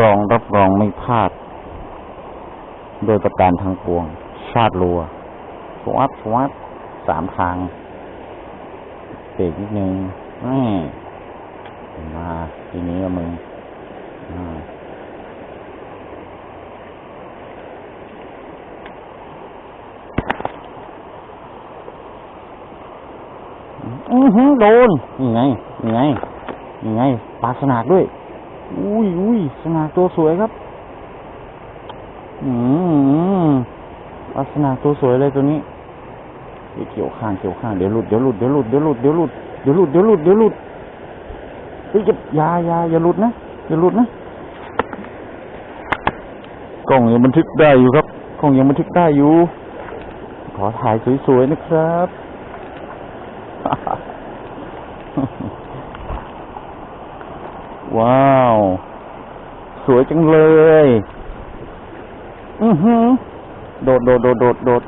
รองรับรองไม่พลาด โดยประการทางปวง ชาติรัว สวับสวับสามทางเบรกนิดนึงแม่มาทีนี้ละมึงอือหือโดนยังไงยังไงยังไงปลาสนากด้วย อุ้ยอุ้ยสนากตัวสวยครับ อืมลาสนากตัวสวยเลยตัวนี้เฮ้ยเกี่ยวข้างเกี่ยวข้างเดี๋ยวหลุดเดี๋ยวหลุดเดี๋ยวหลุดเดี๋ยวหลุดเดี๋ยวหลุดเดี๋ยวหลุดเดี๋ยวหลุดเดี๋ยวหลุดเฮ้ยาอย่าอย่าอย่าหลุดนะอย่าหลุดนะกล้องยังบันทึกได้อยู่ครับกล้องยังบันทึกได้อยู่ ขอถ่ายสวยๆนะครับ ว้าว สวยจังเลย อือหือ โดดโดดโดดโดดโดด